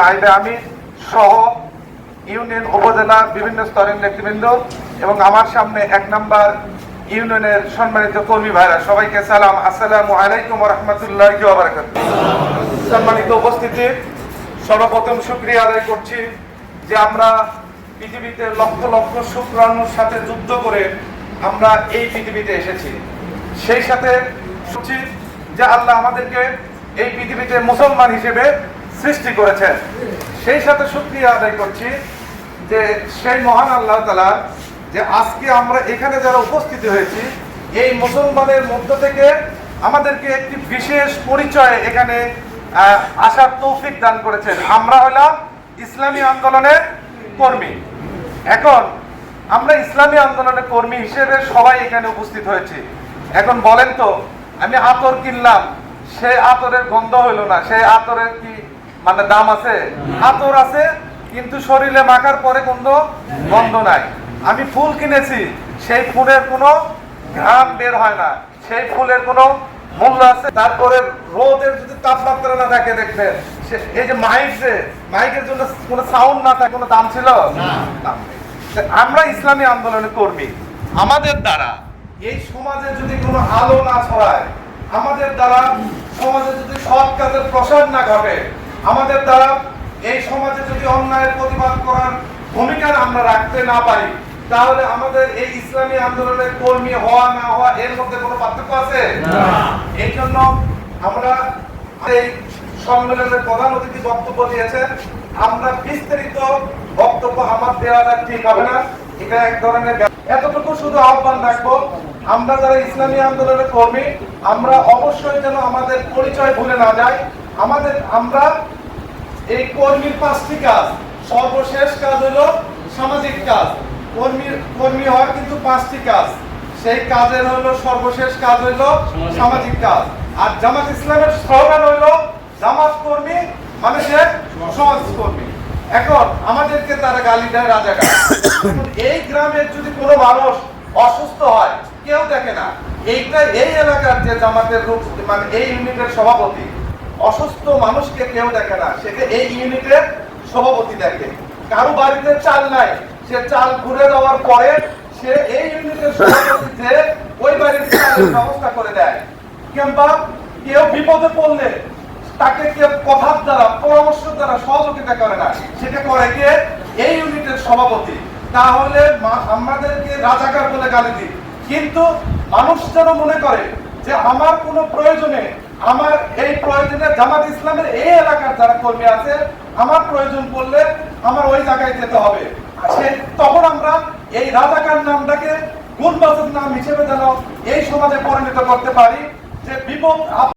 নাইবে আমি সহ ইউনিয়ন, উপজেলা, বিভিন্ন স্তরের নেতৃবৃন্দ এবং আমার সামনে এক নাম্বার ইউনিয়নের সম্মানিত কর্মী ভাইরা, সবাইকে সালাম। আসসালামু আলাইকুম রহমতুল্লাহ সম্মানিত উপস্থিতি, সর্বপ্রথম শুক্রিয়া আদায় করছি যে আমরা পৃথিবীতে লক্ষ লক্ষ শুক্রাণুর সাথে যুদ্ধ করে আমরা এই পৃথিবীতে এসেছি। সেই সাথে শুনছি যে আল্লাহ আমাদেরকে এই পৃথিবীতে মুসলমান হিসেবে সৃষ্টি করেছেন। সেই সাথে শুক্রিয়া আদায় করছি যে সেই মহান আল্লাহ তালা যে আজকে আমরা এখানে যারা উপস্থিত হয়েছি, এই মুসলমানের মধ্য থেকে আমাদেরকে একটি বিশেষ পরিচয় এখানে আসার তৌফিক দান করেছেন। আমরা হলাম ইসলামী আন্দোলনের কর্মী। এখন আমরা ইসলামী আন্দোলনের কর্মী হিসেবে সবাই এখানে উপস্থিত হয়েছি। এখন বলেন তো, আমি আতর কিনলাম, সে আতরের গন্ধ হইল না, সে আতরের কি মানে দাম আছে আতর আছে কিন্তু শরীরে মাখার পরে কোনো গন্ধ নাই। আমি ফুল কিনেছি সেই ফুলের কোনো ঘ্রাণ বের হয় না। সেই ফুলের কোনো মূল্য আছে। তারপরে রোদের যদি তাপমাত্রা না থাকে দেখবেন এই যে মাইক যে মাইকের জন্য কোনো সাউন্ড না থাকে কোনো দাম ছিল? আমরা ইসলামী আন্দোলনের কর্মী। আমাদের দ্বারা এই সমাজে যদি কোনো আলো না ছড়ায় আমাদের দ্বারা সমাজে যদি সৎ কাজের প্রসার না ঘটে আমাদের দ্বারা এই সমাজে যদি অন্যায়ের প্রতিবাদ করার ভূমিকা আমরা রাখতে না পারি তাহলে আমাদের এই ইসলামী আন্দোলনের কর্মী হওয়া না হওয়া এর মধ্যে কোনো পার্থক্য আছে? এই জন্য আমরা এই সম্মেলনের প্রধান অতিথি বক্তব্য দিয়েছেন। আমরা বিস্তারিত বক্তব্য আমার দেওয়াটা ঠিক হবে না। এটা এক ধরনের এতটুকু শুধু আহ্বান রাখব আমরা যারা ইসলামী আন্দোলনের কর্মী আমরা অবশ্যই যেন আমাদের পরিচয় ভুলে না যাই। আমাদের আমরা এই কর্মীর পাঁচটি কাজ। সর্বশেষ কাজ হলো সামাজিক কাজ। কর্মীর কর্মী হওয়ার কিন্তু পাঁচটি কাজ। সেই কাজের হলো সর্বশেষ কাজ হলো সামাজিক কাজ। আর জামাত ইসলামের স্লোগান হলো জামাত কর্মী মানে সে সমাজ কর্মী। এখন আমাদেরকে তারা গালি দেয় রাজাকার। এই গ্রামের যদি কোনো মানুষ অসুস্থ হয় কেউ দেখে না। এইটা এই এলাকার যে জামাতের রূপ মানে এই ইউনিটের সভাপতি। অসুস্থ মানুষকে কেউ দেখে না। সেটা এই ইউনিটের সভাপতি দেখে। কারও বাড়িতে চাল নাই। সে চাল ঘুরে দেওয়ার পরে সে এই ইউনিটের সভাপতি যে ওই বাড়ির চালের ব্যবস্থা করে দেয়। কিংবা কেউ বিপদে পড়লে তাকে কেউ কথার দ্বারা, পরামর্শ দ্বারা সহযোগিতা করে না। সেটা করে কে? এই ইউনিটের সভাপতি। তাহলে আমাদেরকে রাজাকার বলে গালি দিই। কিন্তু মানুষ যেন মনে করে যে আমার কোনো প্রয়োজনে আমার এই প্রয়োজনে জামাত ইসলামের এই এলাকার যারা কর্মী আছে, আমার প্রয়োজন পড়লে আমার ওই জায়গায় যেতে হবে। তখন আমরা এই রাজাকার নামটাকে গুণবাচক নাম হিসেবে যেন এই সমাজে পরিণত করতে পারি, যে বিপদ